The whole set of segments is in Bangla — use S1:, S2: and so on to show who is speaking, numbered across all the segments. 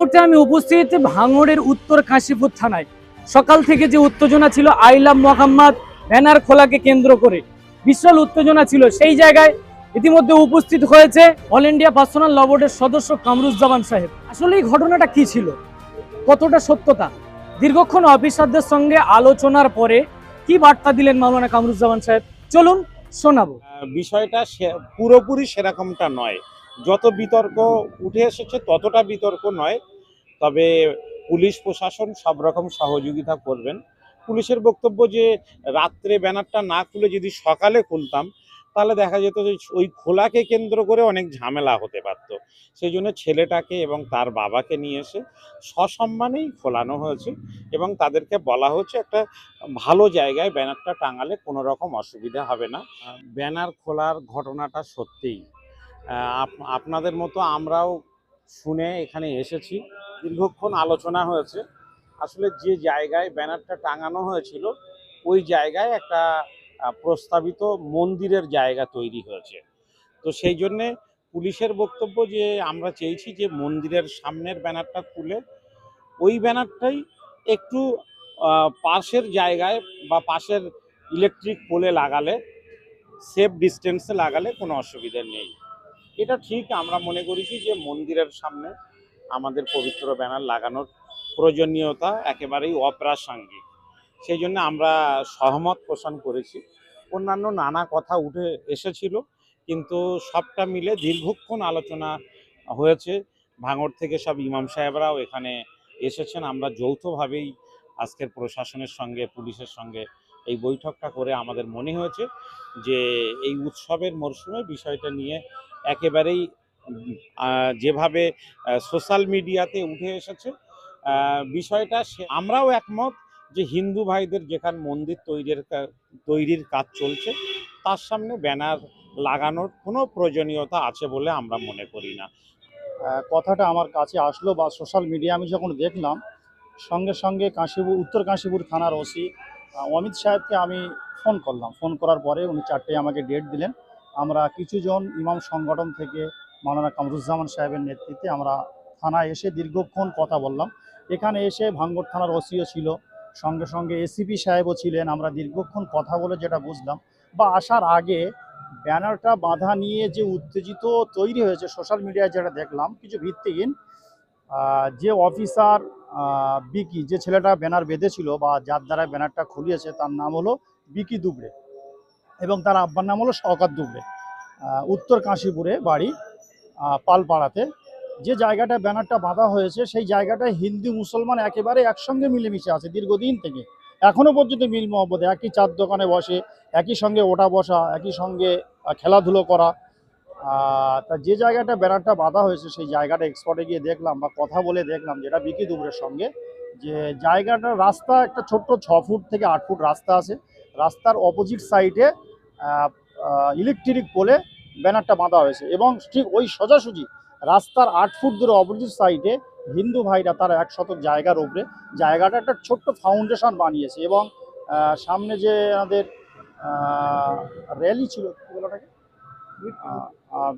S1: মুহূর্তে আমি উপস্থিত ভাঙড়ের উত্তর কাশীপুর থানায়। সকাল থেকে যে উত্তেজনা ছিল আইলাম মোহাম্মদ ব্যানার খোলাকে কেন্দ্র করে। বিশাল উত্তেজনা ছিল সেই জায়গায়। ইতিমধ্যে উপস্থিত হয়েছে অল ইন্ডিয়া পার্সোনাল ল বোর্ডের সদস্য কামরুজ্জামান সাহেব। আসলে এই ঘটনাটা কি ছিল? কতটা সত্যতা? দীর্ঘক্ষণ অফিসারদের সঙ্গে আলোচনার পরে কি বার্তা দিলেন মাওলানা কামরুজ্জামান সাহেব? চলুন শোনাবো।
S2: বিষয়টা পুরোপুরি সেরকমটা নয়। যত বিতর্ক উঠে এসেছে, ততটা বিতর্ক নয়। তবে পুলিশ প্রশাসন সব রকম সহযোগিতা করবেন। পুলিশের বক্তব্য যে রাত্রে ব্যানারটা না খুলে যদি সকালে খুলতাম, তাহলে দেখা যেত যে ওই খোলাকে কেন্দ্র করে অনেক ঝামেলা হতে পারত। সেই জন্য ছেলেটাকে এবং তার বাবাকে নিয়ে এসে সসম্মানেই খোলানো হয়েছে এবং তাদেরকে বলা হচ্ছে একটা ভালো জায়গায় ব্যানারটা টাঙালে কোনো রকম অসুবিধা হবে না। ব্যানার খোলার ঘটনাটা সত্যিই আপনাদের মতো আমরাও শুনে এখানে এসেছি। দীর্ঘক্ষণ আলোচনা হয়েছে। আসলে যে জায়গায় ব্যানারটা টাঙানো হয়েছিল, ওই জায়গায় একটা প্রস্তাবিত মন্দিরের জায়গা তৈরি হয়েছে। তো সেই জন্যে পুলিশের বক্তব্য যে আমরা চেয়েছি যে মন্দিরের সামনের ব্যানারটা খুলে ওই ব্যানারটাই একটু পাশের জায়গায় বা পাশের ইলেকট্রিক পোলে লাগালে, সেফ ডিস্টেন্সে লাগালে কোনো অসুবিধা নেই। এটা ঠিক, আমরা মনে করেছি যে মন্দিরের সামনে আমাদের পবিত্র ব্যানার লাগানোর প্রয়োজনীয়তা একেবারেই অপ্রাসঙ্গিক। সেই জন্য আমরা সহমত পোষণ করেছি। অন্যান্য নানা কথা উঠে এসেছিল, কিন্তু সবটা মিলে দীর্ঘক্ষণ আলোচনা হয়েছে। ভাঙর থেকে সব ইমাম সাহেবরাও এখানে এসেছেন। আমরা যৌথভাবেই আজকের প্রশাসনের সঙ্গে, পুলিশের সঙ্গে এই বৈঠকটা করে আমাদের মনে হয়েছে যে এই উৎসবের মরশুমে বিষয়টা নিয়ে একেবারেই যেভাবে সোশ্যাল মিডিয়াতে উঠে এসেছে। বিষয়টা সে- আমরাও একমত যে হিন্দু ভাইদের যেখানে মন্দির তৈরির তৈরির কাজ চলছে, তার সামনে ব্যানার লাগানোর কোনো প্রয়োজনীয়তা আছে বলে আমরা মনে করি না।
S3: কথাটা আমার কাছে আসলো বা সোশ্যাল মিডিয়া আমি যখন দেখলাম, সঙ্গে সঙ্গে কাশীপুর, উত্তর কাশীপুর থানার ওসি অমিত সাহেবকে আমি ফোন করলাম। ফোন করার পরে উনি চারটে আমাকে ডেট দিলেন। আমরা কিছুজন ইমাম সংগঠন থেকে মাওলানা কামরুজ্জামান সাহেবের নেতৃত্বে আমরা থানায় এসে দীর্ঘক্ষণ কথা বললাম। এখানে এসে ভাঙ্গর থানার ওসিও ছিল, সঙ্গে সঙ্গে এসিপি সাহেবও ছিলেন। আমরা দীর্ঘক্ষণ কথা বলে যেটা বুঝলাম বা আসার আগে ব্যানারটা বাঁধা নিয়ে যে উত্তেজিত তৈরি হয়েছে সোশ্যাল মিডিয়ায় যেটা দেখলাম, কিছু ভিত্তিহীন যে অফিসার বিকি, যে ছেলেটা ব্যানার বেঁধেছিল বা যার দ্বারা ব্যানারটা খুলিয়েছে তার নাম হলো বিকি দুবড়ে। এবং তার আব্বার নাম হলো শওকাত দুবড়ে উত্তর কাশীপুরে বাড়ি পালপাড়াতে। যে জায়গাটা ব্যানারটা বাঁধা হয়েছে, সেই জায়গাটায় হিন্দু, মুসলমান একেবারে একসঙ্গে মিলেমিশে আছে দীর্ঘদিন থেকে। এখনও পর্যন্ত মিল মহব্বত, একই চার দোকানে বসে, একই সঙ্গে ওঠা বসা, একই সঙ্গে খেলাধুলো করা। তা যে জায়গাটা ব্যানারটা বাঁধা হয়েছে, সেই জায়গাটা এক্সপোর্টে গিয়ে দেখলাম বা কথা বলে দেখলাম যেটা বিকি দুবরের সঙ্গে। যে জায়গাটা রাস্তা একটা ছোট্ট ছ ফুট থেকে আট ফুট রাস্তা আছে। রাস্তার অপোজিট সাইডে ইলেকট্রিক পোলে ব্যানারটা বাঁধা হয়েছে। এবং ঠিক ওই সোজাসুজি রাস্তার আট ফুট দূরে অপোজিট সাইডে হিন্দু ভাইরা তারা এক শতক জায়গার উপরে জায়গাটা একটা ছোট্ট ফাউন্ডেশন বানিয়েছে এবং সামনে যে আমাদের র্যালি ছিল ওটাকে?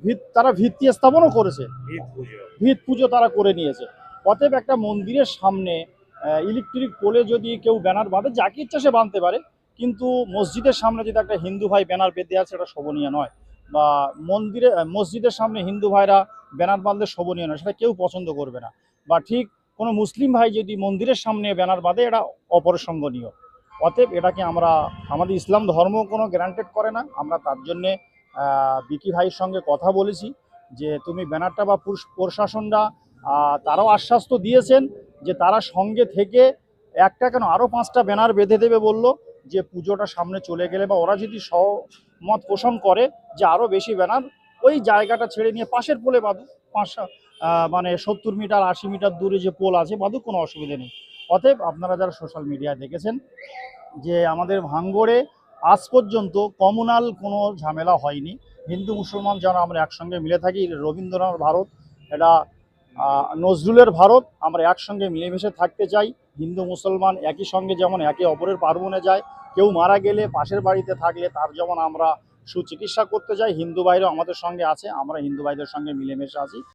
S3: ভিত তারা ভিত্তি স্থাপনও করেছে। ভিত পুজো। তারা করে নিয়েছে। অতএব একটা মন্দিরের সামনে ইলেকট্রিক পোলে যদি কেউ ব্যানার বাঁধে যাকে ইচ্ছা সে বাঁধতে পারে। কিন্তু মসজিদের সামনে যদি একটা হিন্দু ভাই ব্যানার বেঁধে আছে এটা শোভনীয় নয়। বা মন্দিরে, মসজিদের সামনে হিন্দু ভাইরা ব্যানার বাঁধলে শোভনীয় নয়, সেটা কেউ পছন্দ করবে না। বা ঠিক কোনো মুসলিম ভাই যদি মন্দিরের সামনে ব্যানার বাঁধে, এটা অপরসঙ্গনীয় অতএব এটাকে আমরা, আমাদের ইসলাম ধর্ম কোনো গ্যারান্টেড করে না। আমরা তার জন্যে বিকি ভাইয়ের সঙ্গে কথা বলেছি যে তুমি ব্যানারটা বা প্রশাসনরা তারাও আশ্বাস তো দিয়েছেন যে তারা সঙ্গে থেকে একটা কেন আরও পাঁচটা ব্যানার বেঁধে দেবে বলল। যে পুজোটা সামনে চলে গেলে বা ওরা যদি সহমত পোষণ করে যে আরও বেশি ব্যানার ওই জায়গাটা ছেড়ে নিয়ে পাশের পোলে বাঁধুক। পাঁচ মানে সত্তর মিটার, আশি মিটার দূরে যে পোল আছে বাঁধুক, কোনো অসুবিধা নেই। অতএব আপনারা যারা সোশ্যাল মিডিয়ায় দেখেছেন, যে আমাদের ভাঙ্গড়ে আজ পর্যন্ত কমনাল কোনো ঝামেলা হয়নি। হিন্দু, মুসলমান যারা আমরা একসঙ্গে মিলে থাকি, রবীন্দ্রনাথ ভারত, এটা নজরুলের ভারত, আমরা একসঙ্গে মিলেমিশে থাকতে চাই। হিন্দু, মুসলমান একই সঙ্গে যেমন একে অপরের পার্বণে যায়, কেউ মারা গেলে পাশের বাড়িতে থাকলে তার যেমন আমরা সুচিকিৎসা করতে যাই হিন্দু ভাইরাও আমাদের সঙ্গে আছে, আমরা হিন্দু ভাইদের সঙ্গে মিলেমিশে আছি।